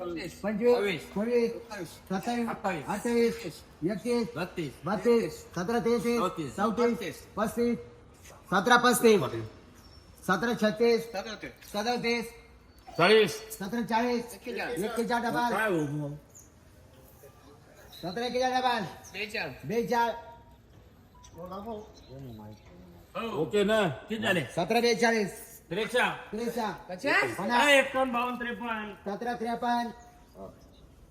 पंचवीस सव्वीस, सव्वीस सत्तावीस अठ्ठावीस, अठ्ठावीस एकतीस बत्तीस बत्तीस सतरा तेहतीस चौतीस, चौतीस पस्तीस. सतरा पस्तीस सतरा छत्तीस सदतीस चाळीस सतरा चाळीस एक्केचाळ डबाल. हो? सतरा एक्केचाळ डबाल. बेचाळ ओके ना? किती झाले सतरा बेचाळीस. त्रेचा त्रेचा काय पन्नास. एकावन्न बावन्न त्रेपन्न. सतरा त्रेपन्न.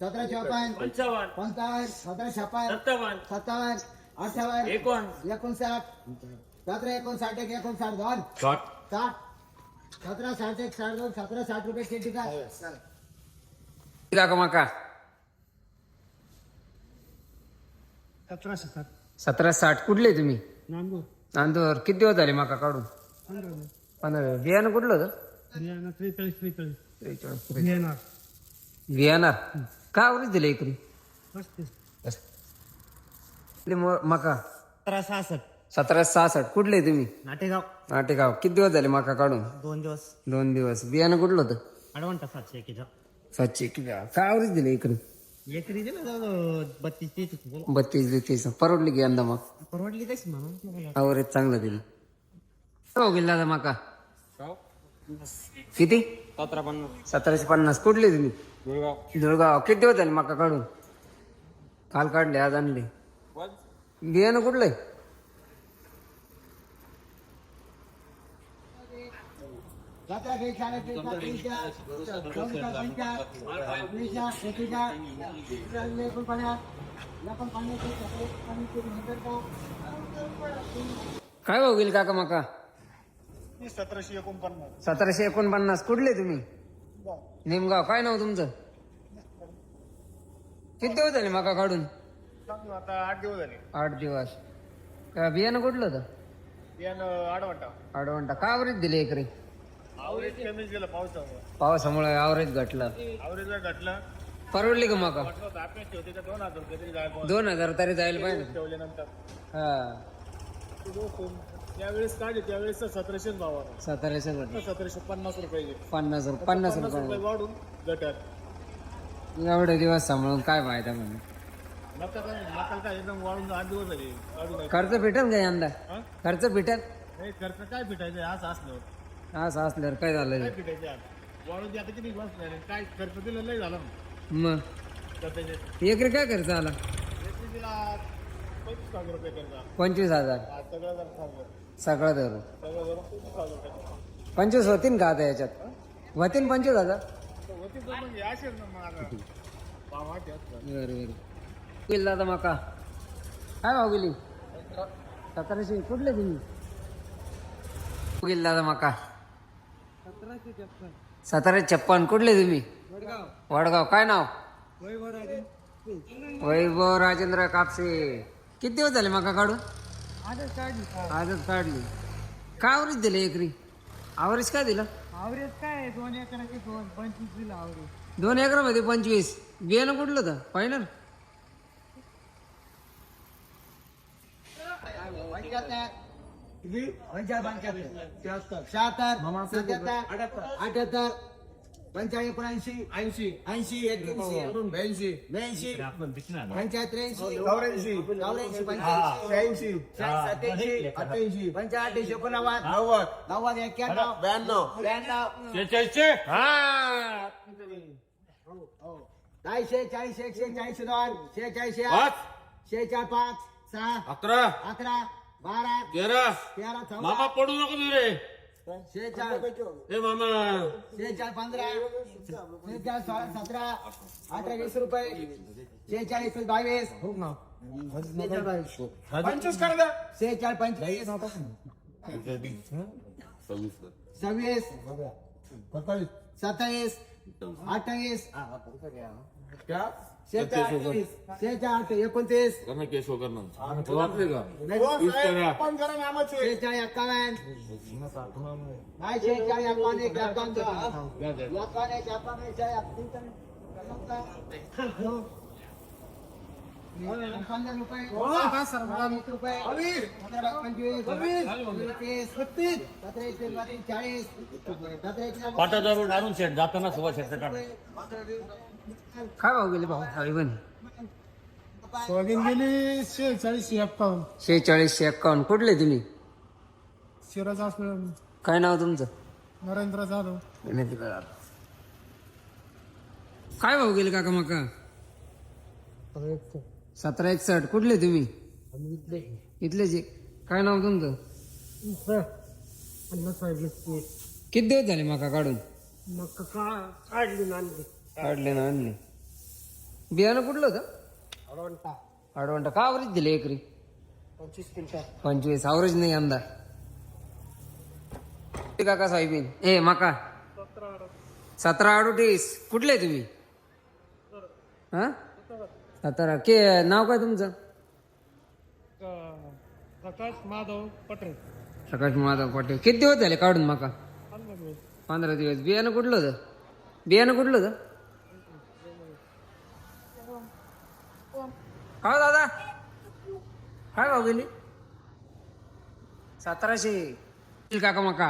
सतरा चौपन्न. पंचावन्न. पंचावन्न सतरा छप्पन सत्तावन्न. सत्तावन्न अठ्ठावन्न. एकोण एकोणसाठ. सतरा एकोणसाठ एक एकोणसाठ दोन. साठ. साठ. सतरा साठ एक साठ दोन. सतरा साठ रुपये शेती का? का माका? सतराशे साठ सतरा साठ. कुठले तुम्ही? नांदूर. नांदूर. किती दिवस झाले माका काढून? पंधरा बियाणं कुठलं होतं त्रेचाळीस त्रेचाळीस त्रेचाळीस. येणार बियाणार का आवडीच दिले एकरी पस्तीस कुठले मो- मका सतरा सहासष्ट सतरा सहासष्ट कुठले तुम्ही नाटेगाव नाटेगाव किती दिवस झाले माका काढून दोन दिवस दोन दिवस बियाणं कुठलं होतं अडवंटा सातशे एकेचा सातशे किती का आवडीच दिले एकरी एकरी दिलं बत्तीस तीस बत्तीस परवडली की यंदा मग परवडली कशी म्हणून आवरेज चांगलं दिलं गेला दादा माका किती? सतरा पन्नास. सतराशे पन्नास. कुठले तुम्ही? गुळगाव धुळगाव किती दिवस झाले माका काढून? काल काढले आज आणले. बियाणं कुठलंय? एकेचाळीस एकोणपन्नास एकोणपन्नास काय भाऊ गेली काका माका? सतराशे एकोणपन्नास. सतराशे एकोणपन्नास. कुठले तुम्ही? नेमगाव. काय नाव तुमचं? किती दिवस झाले माका काढून? आता आठ दिवस झाले. आठ दिवस. का बियाणं कुठलं होतं? यानं आडवटा. आडवंटा. का आवरेज दिले एकरी? आवरेज गेलं पावसामुळे. पावसामुळे आवरेज घटलं. आवरेज घटलं. परवडली का माका? होती का दोन हजार रुपये तरी जायला दोन हजार तरी जायला पाहिजे. ठेवल्यानंतर हा. त्यावेळेस काढले त्यावेळेस सतराशे भाव सतराशे सतराशे पन्नास रुपये गेले. पन्नास रुपये पन्नास पन्नास रुपये. रुपये वाढून गटात. एवढे दिवस सांभाळून काय फायदा म्हणून काय एकदम वाढून आठ दिवस झाले. वाढून आहे. खर्च भेटेल का यंदा? हा? खर्च भेटेल? नाही खर्च काय भेटायचं असं असल्यावर. असं असल्यावर काय झालं? काय आज वाढून ते आता किती बसणार आहे? काय खर्च दिलं नाही झाला ना मग? त्याचे एकरी काय खर्च आला? तिला पंचवीस हजार रुपये पंचवीस हजार. आज सगळं जर सगळं धरून सगळं धरून पंचवीस हजार पंचवीस होतीन का आता याच्यात? होतीन पंचवीस हजार तर होती तर असेल ना मग आता. बरं दादा माका. काय भाव गेली? सतराशे. कुठले तुम्ही? गेली दादा माका. सतराशे छप्पन. कुठले तुम्ही? वडगाव. काय नाव? वैभव राजेंद्र कापसे. किती दिवस झाले माका काढून? आजच काढली का आवरेज दिले एकरी आवरेज काय दिलं आवरेज काय दोन एकराचे दोन पंचवीस दिला आवरेज दोन एकरामध्ये पंचवीस बियाणं कुठलं होतं फायनल शहात्तर सत्याहत्तर अठ्याहत्तर पंचाळीस एकोणऐंशी ऐंशी. ऐंशी एक्क्याऐंशी. ब्याऐंशी. ब्याऐंशी. पंच्याहत्तर ऐंशी. चौऱ्याऐंशी. चौऱ्याऐंशी. पंच्याऐंशी शहाऐंशी. सत्याऐंशी अठ्ठ्याऐंशी. पंच्याऐंशी एकोणनव्वद नव्वद. नव्वद एक्क्याण्णव. ब्याण्णव. ब्याण्णव. शेचाळीसशे चाळीसशे चाळीस एकशे चाळीस दोन शेचाळीस पाच. शेचाळीस पाच. सहा. अकरा. अकरा. बारा. तेरा. तेरा मामा पडू नको तू ए मामा. पंधरा. सोळा सतरा. अठरा वीस रुपये. शेचाळीस बावीस. पंचवीस कर शेचाळीस पंचवीस. सव्वीस सत्तावीस. अठ्ठावीस. शेचाळीस शेचाळीस एकोणतीस. केस वगैरे वाचले का? शेचाळीस एक्कावन्न नाही शेचाळीस एकावन्न एक एकावन्न दोन. एकावन्न एक एकावन्न एक, शेचाळीस, पंधरा रुपये. वीस रुपये. सतरा पंचवीस. तीस छत्तीस. बावीस, चाळीस. सतरा एकशे पाटादारून आणून शेट जाताना सुभाष शेटचं टाक काय भाऊ गेले भाऊ? सोयाबीन सोयाबीन गेली शेहेचाळीस एकावन्न. शेहेचाळीसशे एक्कावन्न कुठले तुम्ही? शिराज असं काय नाव तुमचं? नरेंद्र जाधव. काय भाऊ गेले काका मका? सतरा एकसठ. कुठले तुम्ही? इथलेच. काय नाव तुमचं? किती दिवस झाले मका काढून? मग काढली नांदी. काढले ना आणले. बियाणं कुठलं होतं? अडवंटा का आवरेज दिले एकरी? पंचवीस क्विंटल. पंचवीस. आवरेज नाही यंदा ते काका साहेबीन ए मका. सतरा अडोतीस कुठले तुम्ही? हा? सतरा. के नाव काय तुमचं? प्रकाश माधव पटेल प्रकाश माधव पाटील किती दिवस झाले काढून मका? पंधरा दिवस. बियाणं कुठलं होतं? बियाणं कुठलं होतं का हो दादा. काय भाऊ गेली सतराशे काका मका.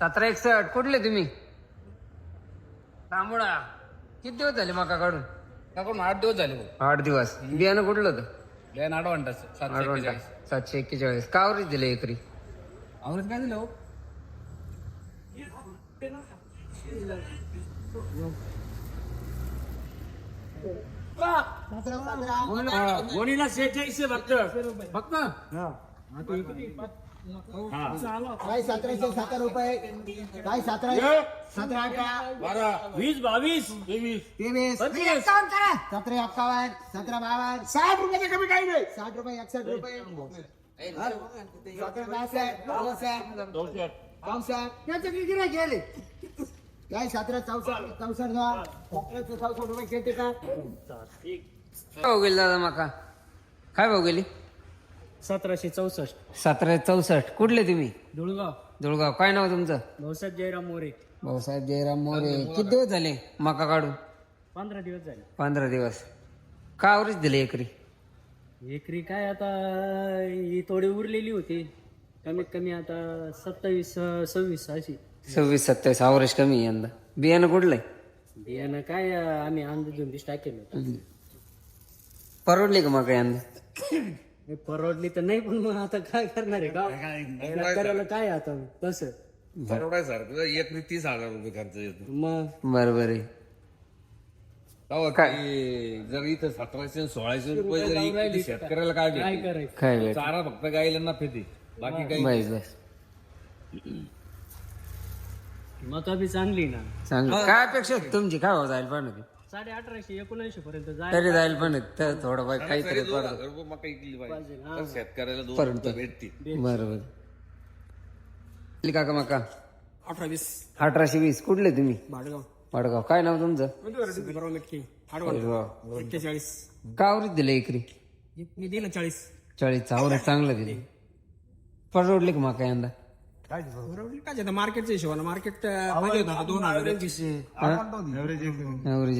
सतरा एकसठ कुठले तुम्ही? तांबडा किती दिवस झाले मका काढून? टाकून आठ दिवस झाले आठ दिवस. बियाणं कुठलं होतं? लय नाडो म्हणतात. सातशे एक्केचाळीस. का आवरेज दिले एकरी? आवरेज काय दिलं हो गोणीला शेहेचाळीसशे फक्त फक्त काही सतराशे सतरा रुपये? काही सतरा सतरा बारा वीस बावीस तेवीस. तेवीस. सतरा एक्कावन्न सतरा बावन्न. साठ रुपये कमी काही नाही. साठ रुपये एकसष्ट रुपये. सतरा चौसष्ट चौसष्ट चौसष्ट त्याचे किती नाही गेले काय सतरा चौसष्ट चौसष्ट घ्या सतराशे चौसष्ट रुपये घेते का? काय भाऊ गेली दादा मका? काय भाऊ गेली? सतराशे चौसष्ट. सतरा चौसष्ट. कुठले तुम्ही? धुळगाव दुळगाव. काय नाव तुमचं? भाऊसाहेब जयराम मोरे. भाऊसाहेब जयराम मोरे. किती दिवस झाले मका काढून? पंधरा दिवस झाले. पंधरा दिवस. का आवरेज दिले एकरी? एकरी काय आता ही थोडी उरलेली होती. कमीत कमी आता सत्तावीस सव्वीस अशी. सव्वीस सत्तावीस आवरेज कमी आहे यंदा. बियाणं कुठलंय बियाणं काय आम्ही अंदाजून दिस टाकेल होतं. परवडली का मका यंदा? हे परवडली तर नाही पण मग आता काय करणार आहे? का शेतकऱ्याला काय आता? कसं? परवडायसारखं एक मी तीस हजार रुपये खर्च येतो. मग? बरोबर आहे. तेव्हा ते जर इथं सतराशे आणि सोळाशे रुपये जर इकडे शेतकऱ्याला काय काय? करायचं? चारा फक्त गायला ना फेते बाकी काही बस बस. मका बी चांगली ना. चांगलं. काय अपेक्षा होती तुमची? काय भाव जायला पण होती? साडे अठराशे एकोणऐंशी पर्यंत जाय तरी जायला पण होती. तर थोडं बहुत काहीतरी दोन हजार रुपये मका इकली पाहिजे तर शेतकऱ्याला दोन रुपये भेटतील. बरोबर. काका मका. अठरा वीस. अठराशे वीस. कुठले तुम्ही? भाडगाव. वडगाव काय नाव तुमचं? बरोबर नक्की. वडगाव. एक्केचाळीस. का आवरेज दिले एकरी मी दिलं चाळीस. चाळीस. आवरेज चांगलं दिले. परवडले का मका यंदा? काय आता मार्केटच्या हिशोबाने. मार्केट पाहिजे होता दोन हजार ॲव्हरेज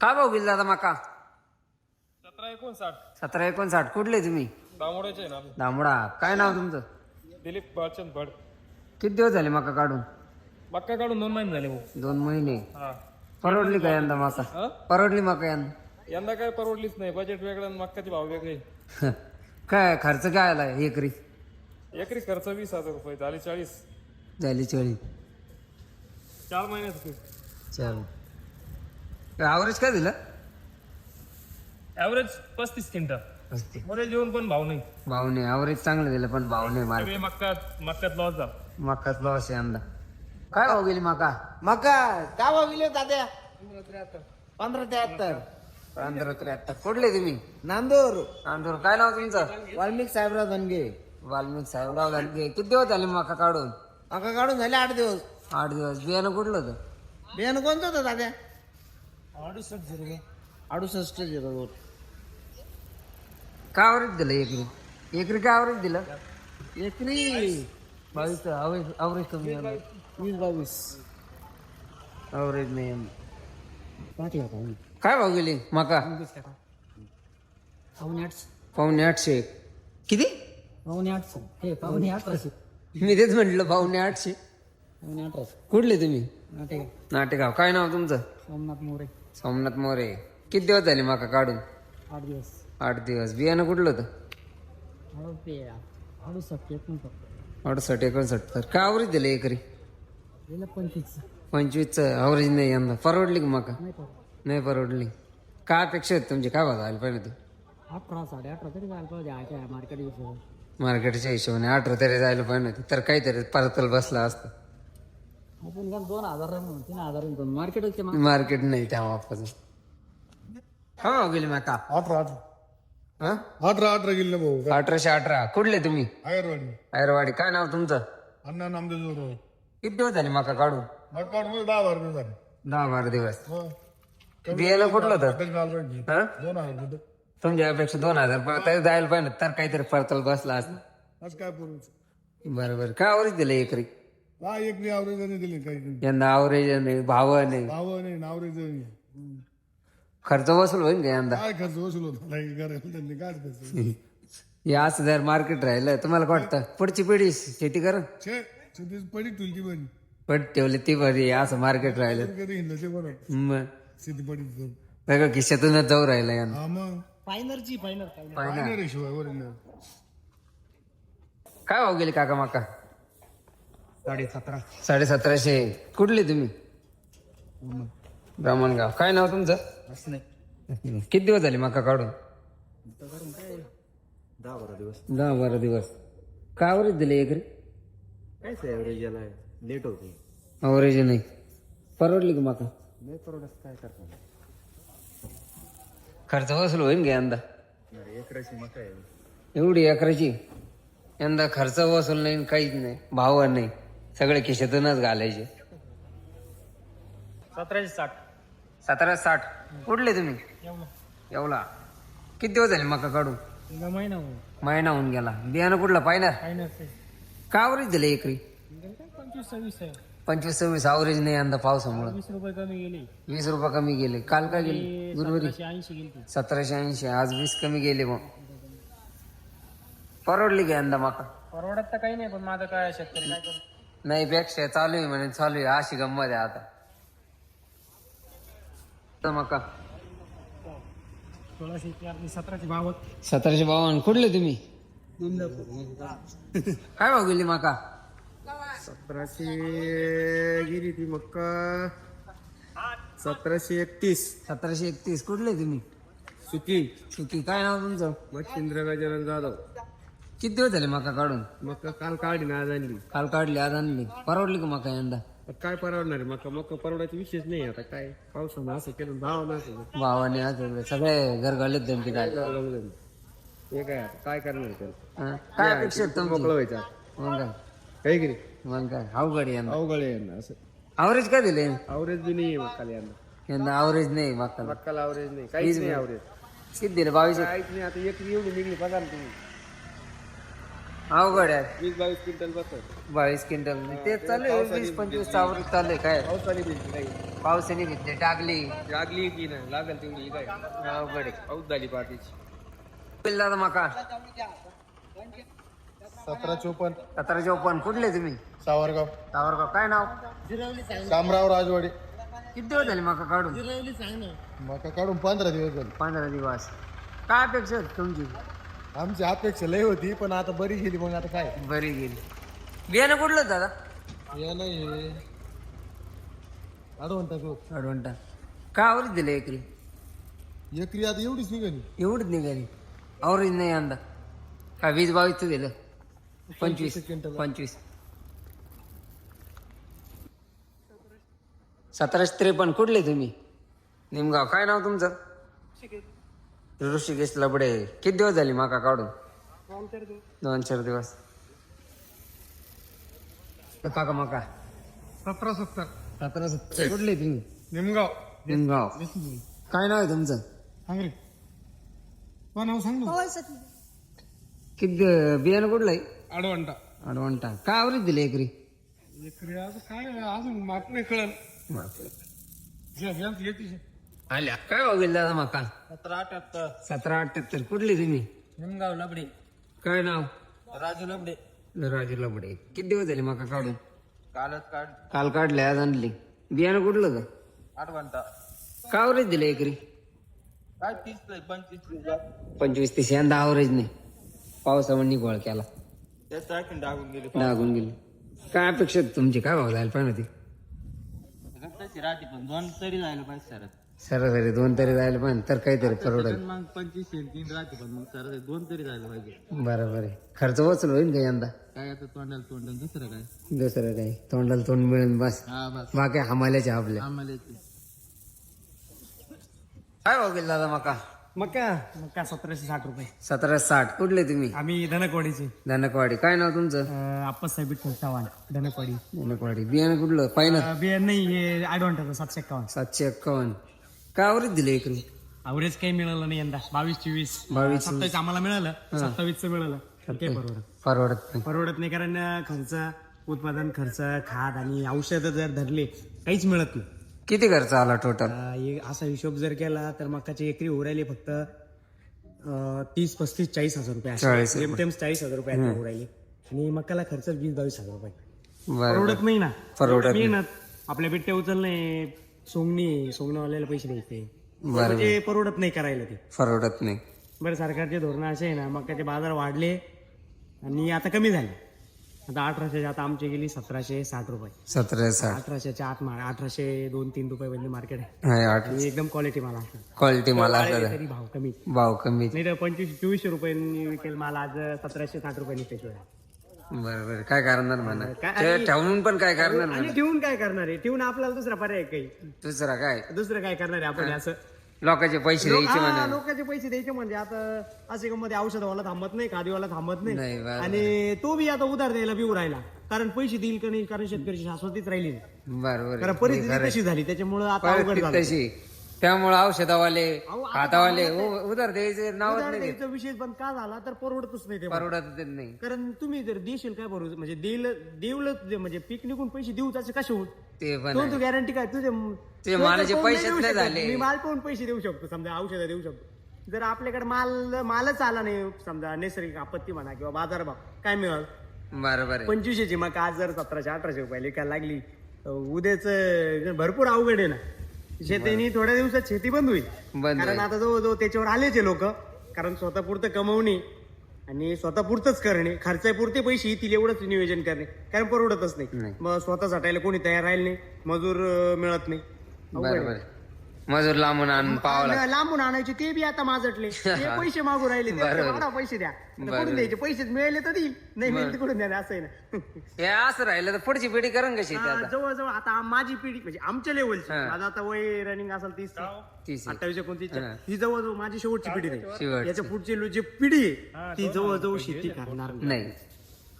काय भाऊ गेले दादा मका? सतरा एकोणसाठ. सतरा एकोणसाठ. कुठले तुम्ही? दामोड्याचे ना दामडा. काय नाव तुमचं? दिलीप बाळचंद भड किती दिवस झाले मका काढून? मक्का काढून दोन महिने झाले भाऊ. दोन महिने. हा. परवडली का यंदा मका? परवडली मका यंदा? यंदा काय परवडलीच नाही. बजेट वेगळं आणि मक्काचे भाव वेगळे. काय खर्च काय आला एकरी? एकरी खर्च वीस हजार रुपये झाले चाळीस. झाली चाळीस. चार महिन्यात चाल ॲव्हरेज काय दिलं? ॲव्हरेज पस्तीस क्विंटल. मध्ये जेवण पण भाव नाही. भावने ॲव्हरेज चांगलं दिलं पण भावने मार सगळे मक्कात मक्कात लॉस झाला. मकाच लॉस आहे यंदा काय भाव गेली मका मका का भाव गेले दाद्या पंधरा त्र्याहत्तर. पंधरा त्र्याहत्तर. कुठले तुम्ही. नांदूर. नांदूर काय नाव तुमचं? वाल्मिक साहेबराव धनगे. वाल्मिक साहेबराव दानगे किती दिवस झाले मका काढून? मका काढून झाले आठ दिवस. आठ दिवस. बियाणं कुठलं होतं? बियाणं कोणतं होतं दाद्या अडुसष्ट झिरो अडुसष्ट झिरो काय आवरेज दिलं एकरी? एकरी काय आवरेज दिलं? एकरी. बावीस आवरेज आवरेज कमी आलं वीस बावीस. अवरेज नाही. पाठी होता काय भाव गेली माका? पावणे आठशे. पावणे आठशे किती? पावणे आठशे. हे पावणे अठराशे मी तेच म्हटलं पावणे आठशे. पावणे अठराशे. कुठले तुम्ही? नाटे नाटेगाव. काय नाव तुमचं? सोमनाथ मोरे. सोमनाथ मोरे. किती दिवस झाले माका काढून? आठ दिवस. आठ दिवस. बियाणं कुठलं होतं? पण फक्त अडुसष्ट एकोणसत्तर काय अवरेज दिलं एकरी? पंचवीस. पंचवीसचं अवरेज नाही यंदा. परवडली का माका? नाही परवडली काय अपेक्षा आहेत तुमची? काय भाव आली पाहिजे ते? अठरा साडे अठरा तरी जायला पाहिजे. आहे मार्केट विषय मार्केटच्या हिशोबाने. अठरा तरी जायला पाहिजे होती. तर काहीतरी परतल बसला असतं. आपण का दोन हजार तीन हजार मार्केटचे मार्केट नाही त्या वापाचं हा भाव गेली माका अठरा अठरा. हा? अठरा अठरा गेले भाऊ. अठराशे अठरा. कुठले तुम्ही? आयरवाडी. ऐरवाडी काय नाव तुमचं? अण्णा नामदेव किती दिवस झाले माका काढून? मध्ये दहा हजार रुपये झाले. दहा बारा दिवस. हो. बियाणं कुठलं होतं हा? दोन हजार तुमच्या अपेक्षा दोन हजार तरी जायला पाहिजे तर काहीतरी परतल बसला असतं. आज काय पूर्वीच बरं बरं काय आवरेज दिलं एकरी? हा एक मी आवरेज दिले काही यंदा आवरेज नाही भाव नाही. भाव नाही नावरेज नाही. खर्च वसूल होईल का यंदा? काय खर्च वसूल होता? नाही करायला त्यांनी काय खर्च हे असं जर मार्केट राहिलं तुम्हाला काय वाटतं? पुढची पिढी शेती कर छे पडी पट ठेवली ती बरी असं मार्केट राहिलं. कधी मग? शेती पडी सगळं खिशातूनच जाऊ राहिलं यंदा हा मग? फायनरची फायनर पाहिलं काय रे शिवाय काय भाव गेले काका माका? साडे सतरा साडे सतराशे कुठले तुम्ही? ब्राह्मणगाव. काय नाव तुमचं? असं नाही. किती दिवस झाले माका काढून? दहा बारा दिवस. दहा बारा दिवस. काय आवरेज दिले एकरी? काय ॲव्हरेज याला. लेट होते. आवरेज नाही. परवडली का माका? नाही परवडत काय करतो खर्च वसूल होईल का यंदा एकराची मका आहे एवढी अकराची यंदा खर्च वसूल नाही काहीच नाही भाव नाही सगळे खिशातूनच घालायचे सतराशे साठ सतरा साठ कुठले तुम्ही एवढा किती दिवस झाले मका काढून महिना महिना होऊन गेला बियाणं कुठला पाहिजे फायनर का आवरेज दिलं एकरी पंचवीस सव्वीस आहे पंचवीस सव्वीस आवरेज नाही यंदा पावसामुळं. वीस रुपये कमी गेले. वीस रुपये कमी गेले. काल काय गेले? गुरुवारी? ऐंशी गेली सतराशे ऐंशी. आज वीस कमी गेले मग. परवडली का यंदा मका? परवडत तर काही नाही पण माझं काय शेतकरी काय करतो नाही पेक्षा चालू आहे म्हणे चालू आहे. अशी गंमत आहे आता. तर मका? सोळाशे चार सतराशे बावन्न. सतराशे बावन्न. कुठले तुम्ही? काय भाव गेली माका? सतराशे गेली ती मक्का सतराशे एकतीस. सतराशे एकतीस. कुठले तुम्ही? सुकी. सुकी. काय नाव तुमचं? मच्छिंद्र गजानन जाधव. किती दिवस झाले माका काढून? मक्का काल काढली ना आज आणली. काल काढली आज आणली. परवडली का माका यंदा? पण काय परवडणार आहे? मक्का मक्का परवडायचा विषयच नाही आता काय? पावसानं असं केलं भाव नसेल भावाने आज सगळे घर घालत त्यांची काय? हे काय आता? काय करणार त्याला? हं? काय अपेक्षा आहेत तुमची? मोकळं व्हायचं मग काय काही की मग काय अवघड आहे यंदा अवघड आहे यांना असं अवरेज काय दिले अवरेज बी नाही मक्काला यांना यंदा अवरेज नाही माका मक्काला अवरेज नाही काहीच नाही अवरेज किती दिले बावीस काहीच नाही आता एक एवढी निघली बघा ना तुम्ही अवघड आहे वीस बावीस क्विंटल बसत बावीस क्विंटल ते चालू आहे वीस पंचवीस अवरेज चालू आहे काय पावसाने भिजली नाही पावसाने घेतले टाकली लागली की नाही लागल तेवढी काय अवघड आहे पाऊस झाली पाठीची बिल दादा माका सतरा चोपन्न. सतरा चौपन्न. कुठले तुम्ही? सावरगाव. सावरगाव. काय नाव? शामराव राजवाडी. किती दिवस झाले माका काढून? मका काढून पंधरा दिवस झाले. पंधरा दिवस. काय अपेक्षा आहेत तुमची? आमची अपेक्षा लय होती पण आता बरी गेली मग आता काय? बरी गेली. बियाणं कुठलं होतं दादा? या नाही अडवंटा अडवंटा. काय आवरेज दिलं एकरी? एकरी आता एवढीच निघाली. एवढीच निघाली. आवरेज नाही यंदा. काय वीस बावीसचं दिलं? पंचवीस. पंचवीस. सतराशे त्रेपन्न. कुठले तुम्ही? निमगाव. काय नाव तुमचं? ऋषिकेश. लबडे. किती दिवस झाले माका काढून? दोन चार दिवस. काका माका. सतरा सत्तर. सतरा सत्तर. कुठले तुम्ही? निमगाव. निमगाव. काय नाव आहे तुमचं? सांग रे तो नाव सांग किती बियाणं कुठलं आहे? अडवंटा अडवंटा काय आवरेज दिले एकरी? एकरी आज काय अजून माप नाही कळलं. आल्या. काय गेले दादा मका? सतरा अठ्याहत्तर. सतरा अठ्याहत्तर. कुठले तुम्ही? निमगाव लबडे. काय नाव? राजू लबडे. राजू लबडे. किती दिवस झाले मका काढून? कालच काढ. काल काढले आज आणली. बियाणं कुठलं का घंटा का आवरेज दिलं एकरी? काय तीस पंचवीस पंचवीस तीस यंदा आवरेज नाही. पावसामुळे निघोळ केला. त्याच टाकून टाकून गेले लागून गेली. काय अपेक्षा तुमची? काय भाव जायला पाहिजे होती? तशी राहते पण दोन तरी जायला पाहिजे सर सरासरी दोन तरी जायला पाहिजे तर काहीतरी परवडेल. मग पंचवीस तीन राहते पण मग सर दोन तरी जायला पाहिजे. बरोबर आहे खर्च वचल होईल का यंदा? काय आता तोंडाला तोंडाला दुसरं काय? दुसरं काही तोंडाला तोंड मिळेल बस. हा बस. बाकी हमाल्याचे आपल्या. आम्हाला येते काय भाव गेला दादा मका? मका. मका सतराशे साठ रुपये. सतरा साठ. कुठले तुम्ही? आम्ही धनकवाडीचे. धनकवाडी. काय नाव तुमचं? आप्पासाहेब विठ्ठल चव्हाण धनकवाडी. धनकवाडी. बियाणं कुठलं? पाहिलं? बिया नाही हे ॲडव्हान्टेज सातशे एक्कावन्न. सातशे एक्कावन्न. काय आवरेज दिले एकरी अवरेज काही मिळालं नाही यंदा. बावीस चोवीस. बावीस सत्तावीस आम्हाला मिळालं. सत्तावीसचं मिळालं. काही परवडत परवडत नाही. परवडत नाही कारण अं, खर्च उत्पादन खर्च खाद आणि औषधं जर धरले काहीच मिळत नाही. किती खर्च आला टोटल अं, हे असा हिशोब जर केला तर मकाची एकरी उरायली फक्त अं, तीस पस्तीस चाळीस हजार रुपये चाळीस जेमतेम चाळीस हजार रुपये उरायली आणि मकाला खर्च वीस बावीस हजार रुपये. परवडत नाही ना. परवडत नाही. मेहनत आपल्या बिट्ट्या उचलणे सोंगणी सोंगणवाल्याला पैसे द्यायचे. म्हणजे परवडत नाही करायला ते. परवडत नाही. बरं सरकारचे धोरण असे आहे ना. मकाचे बाजार वाढले आणि आता कमी झाले. आता अठराशे आता आमची गेली सतराशे साठ रुपये. सतरा साठ. अठराशेच्या आत मार अठराशे दोन तीन रुपये म्हणजे मार्केट आहे. हाय, आठ आणि एकदम क्वालिटी माल असतो क्वालिटी मला तरी भाव कमी. भाव कमी. नाही तर पंचवीस चोवीसशे रुपयांनी विकेल माल आज सतराशे साठ रुपयांनी पेशवे बरोबर. काय करणार म्हणा? काय- ते ठेवून पण काय करणार म्हणा? आणि ठेवून काय करणार आहे? ठेवून आपल्याला दुसरा पर्याय काही. दुसरा काय? दुसरं काय करणार आहे आपण असं? लोकांचे पैसे लोक- द्यायचे हा, म्हणा लोकांचे पैसे द्यायचे म्हणजे आता असे मध्ये औषधवाला थांबत नाही खादीवाला थांबत नाही, नाही बरोबर. आणि तो बी आता उधार द्यायला बिऊ राहिला. कारण पैसे देईल का नाही? कारण शेतकऱ्याची शाश्वतीच राहिली. नाही बरोबर कारण. परिस्थिती तशी झाली. त्याच्यामुळे आता अवघड परिस्थिती झालं. तशी. त्यामुळे औषधावाले अहो, आता उ- उधार द्यायचे नावच नाही. द्यायचा विषय पण का झाला? तर परवडतच नाही ते परवडत नाही. कारण तुम्ही जर देशील काय बरोबर म्हणजे देईल देऊल म्हणजे पीक निघून पैसे देऊ त्याचे कसे होऊन ते पण तो आहे. तू गॅरंटी काय? तुझे तो मालाचे तर पैसेच देऊ नाही शकत. झाले. मी माल पाहून पैसे देऊ शकतो समजा औषधं देऊ शकतो. जर आपल्याकडे माल मालच आला नाही समजा नैसर्गिक आपत्ती म्हणा किंवा बाजारभाव काय मिळाल? बरोबर आहे. पंचवीसशेची मग आज जर सतराशे अठराशे रुपये लिकायला लागली उद्याच भरपूर अवघड आहे ना. शेतीनी थोड्या दिवसात शेती बंद होईल बंद कारण होईल. आता जवळजवळ त्याच्यावर आलेचे लोक कारण स्वतः पुरतं कमवणे आणि स्वतः पुरतच करणे खर्चापुरते पैसे येतील एवढंच नियोजन करणे कारण परवडतच नाही नाही. मग स्वतः साठायला कोणी तयार राहील नाही मजूर अं, मिळत नाही अवघड आहे. बरोबर आहे. मजूर लांबून आणून. आणि लांबून आणायचे ते बी आता माजटले. ते पैसे मागू राहिले ते बरोबर. वाढा पैसे द्या. आता बरोबर. कुठून द्यायचे? पैसे मिळाले तर देईल. नाही मिळाले तर कुठून द्या असं आहे ना. हे असं राहिलं तर पुढची पिढी करण कशी ते हा, आता? जवळजवळ आता माझी पिढी म्हणजे आमच्या लेवलची हा. माझं आता वय रनिंग असेल तीस तीस. अठ्ठावीस एकोणतीस हा. ही जवळजवळ माझी शेवटची पिढी नाही. याच्या पुढची लो- जी पिढी आहे ती जवळजवळ शेती करणार नाही. नाही.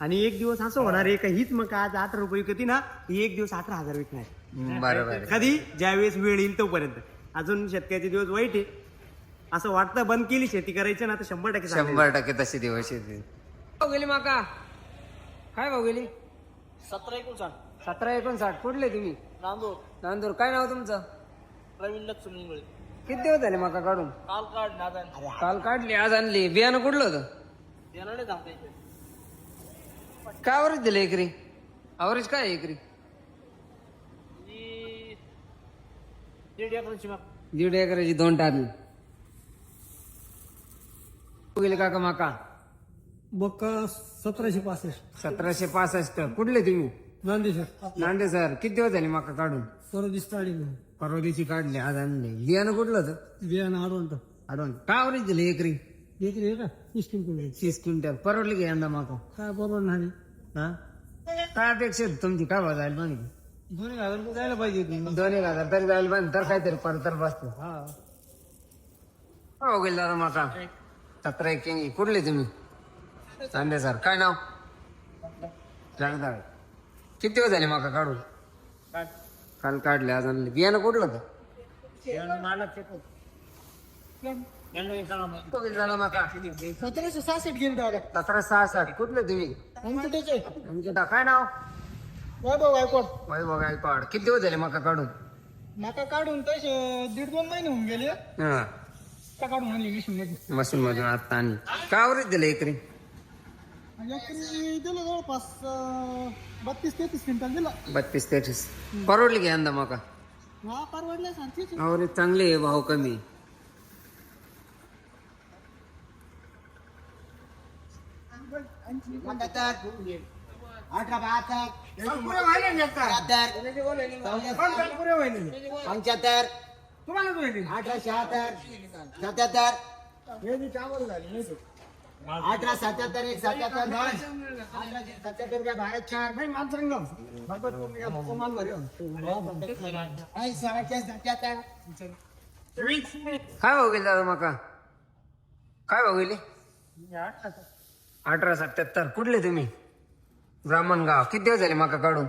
आणि एक दिवस असं होणार आहे का हीच मग आज अठरा रुपये विकती ना ही एक दिवस अठरा हजार विकणार बरोबर आहे. कधी? ज्यावेळेस वेळ येईल तोपर्यंत. अजून शेतकऱ्याचे दिवस वाईट आहे. असं वाटतं बंद केली शेती करायची ना तर शंभर टक्के. शंभर टक्के तशी दिवस येते भाऊ गेली माका. काय भाऊ गेली सतरा एकोणसाठ. सतरा एकोणसाठ. कुठले तुम्ही? नांदूर. नांदूर. काय नाव तुमचं? प्रवीण लक्ष्मी इंगळे किती दिवस झाले माका काढून? काल काढ नादान काल काढली आज आणली. बियाणं कुठलं होतं? येणार नाही सांगता काय आवरेज दिलं एकरी? आवरेज काय आहे एकरी? दीड एकराची मग. दीड एकराची दोन टाकली गेले काका माका? मग सतराशे पासष्ट. सतराशे पासष्ट. कुठले तुम्ही? नांदेश्वर नांदे सर. किती दिवस झाले माका काढून? परवा स्टार्टिंग परवा दिवशी काढले. आज आणले. बियाणं कुठलं होतं? बियाणं आडवंत आडवून काय आवरेज दिले एकरी? एक रे का? तीस किलो तीस क्विंटल. परवडली का यंदा माका? काय बरोबर नाही. हा? काय अपेक्षा तुमची? काय भाव जायला हजार रुपये जायला पाहिजे दोन एक हजार तरी जायला पाहिजे. तर काहीतरी परतर बसतो. हा. हो गेल दादा माका सतरा एक्क्याऐंशी कुठले तुम्ही? चांदे सर. काय नाव? जगदाळ. किती दिवस झाले माका काढून? काल काढले आज आणले. बियाणं कुठलं होतं? तो. गेल दादा माका. सतराशे सहासष्ट गेले दादा सतरा सहा साठ कुठले तुम्ही? तुमचे काय नाव? वैभव गायकवाड वैभव गायकवाड किती दिवस झाले माका काढून? माका काढून तसे दीड दोन महिने होऊन गेले. हा. का काढून आणली मिशनमध्ये मशीन मधून आता आणि काय आवरेज दिलं एकरी? एकरी दिलं जवळपास बत्तीस तेहतीस क्विंटल दिला. बत्तीस तेहतीस. परवडली की यंदा मका? हा परवडल्या सांगते आवरेज चांगले आहे भाव कमी अठरा बहात्तर. पंच्याहत्तर. अठरा शहात्तर. सत्याहत्तर. अठरा सत्याहत्तर एक सत्याहत्तर दोन. अठरा सत्याहत्तर काय भारत चार. नाही सत्याहत्तर. काय भाव गेले दादा मका? काय गेले? अठरा सत्याहत्तर. कुठले तुम्ही? ब्राह्मणगाव किती दिवस झाले मका काढून?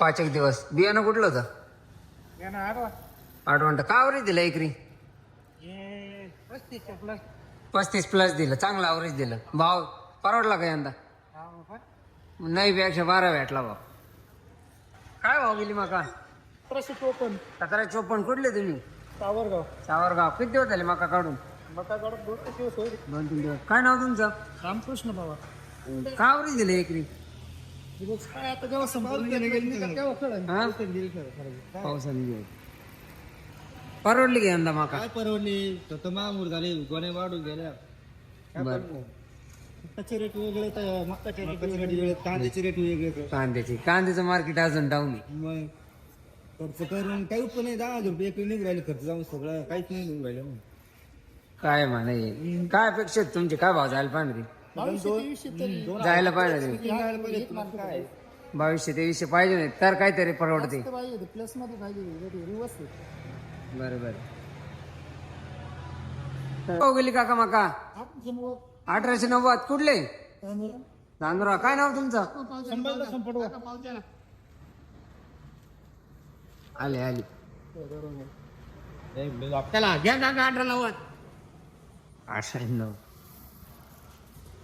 पाच एक दिवस. बियाणं कुठलं होतं? आठ म्हणतं का आवरेज दिलं एकरी? पस्तीस प्लस दिलं. चांगलं आवरेज दिलं. भाव परवडला का यंदा? नाही पेक्षा बारा भेटला भाव. काय भाव गेली मका? सतरा चोपन्न. कुठले तुम्ही? सावरगाव. सावरगाव. किती दिवस झाले मका काढून? मका काढत दोन दिवस होईल. दोन तीन दिवस. काय नाव तुमचं? रामकृष्ण बाबा. का आवरेज दिलं एकरी. काय आता जेव्हा संपून गेले गेले तेव्हा कळलं? हा पावसाने दिवस परवडली का यंदा मका? काय परवडली? तर मामूर झाले गोणे वाढून गेल्या बरं. मकाचे रेट वेगळे तर मकाचे रेट वेगळे कांद्याचे रेट वेगळे. कांद्याची. कांद्याचं मार्केट अजून डाऊन आहे. मग खर्च करून काही पण नाही दहा हजार रुपये राहिले खर्च जाऊन सगळं काहीच नाही निघून राहिलं. मग. काय म्हणे? काय अपेक्षा आहेत तुमचे? काय भाव जायला पाहिजे दोन जायला पाहिजे रे. जायला पाहिजे बावीसशे तेवीसशे पाहिजे नाही तर काहीतरी परवडते. पाहिजे प्लसमध्ये पाहिजे बरं बरं हो गेली काका मका. अठराशे नव्वद कुठले? नांदुरा काय नाव तुमचं? आले आले. चला घ्या काका अठरा नव्वद. अठरा नव्वद.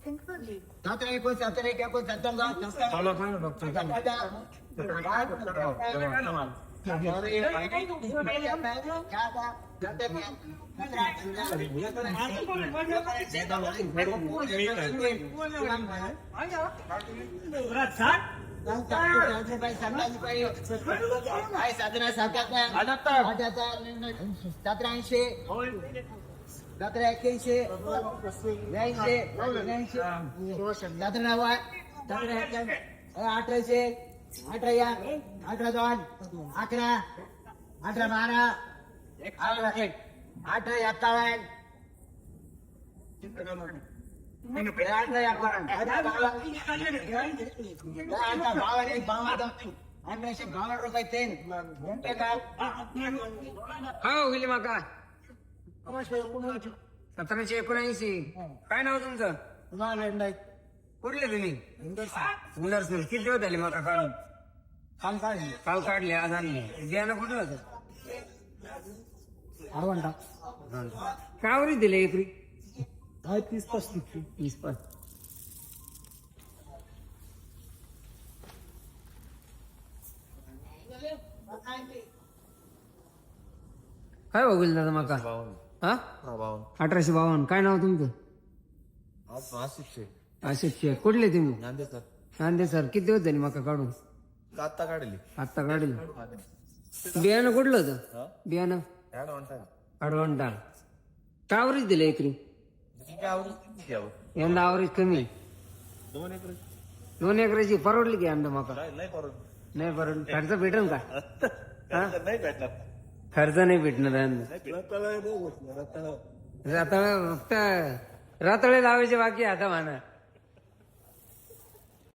सदुसष्ट अडुसष्ट सतरा एकोण सतरा एक एकोण सत्तर सतरा ऐंशी सतरा एक्क्याऐंशी ब्याऐंशी ब्याऐंशी सतरा नव्वद एक्क्याऐंशी अठराशे अठरा या अठरा दोन अकरा अठरा बारा अठरा एक अठरा एक्कावन्न अठरा एक्कावन्न अठरा बावन्न अठरा बावन्न एक बावन्न अठराशे बावन्न रुपये तीन का हो गेली माका सतराशे एकोणऐंशी. काय नाव तुमचं? कुठले तुम्ही? सुंदर किती दिवस झाले माका काढून काल काढले. आज आणले. बियाणं कुठं होतं? काय दिले एकरी. तीस पस्तीस वीस पाच काय बघेल दादा माका हा? अठराशे बावन्न काय नाव तुमचं? आशिष शेख. कुठले तुम्ही? नांदे सर. किती दिवस झाले माका काढून? आता काढली. आत्ता काढेल. बियाणं कुठलं होतं? बियाणं? अडवंटा काय आवरेज दिलं एकरी? यंदा आवरेज कमी? दोन एकर. दोन एकराची परवडली की यंदा माका? नाही परत नाही परवडली. खर्च भेटेल का? हा? नाही भेटणार. खर्च नाही भेटणार रताळा फक्त रताळे लावायचे बाकी आता म्हणा.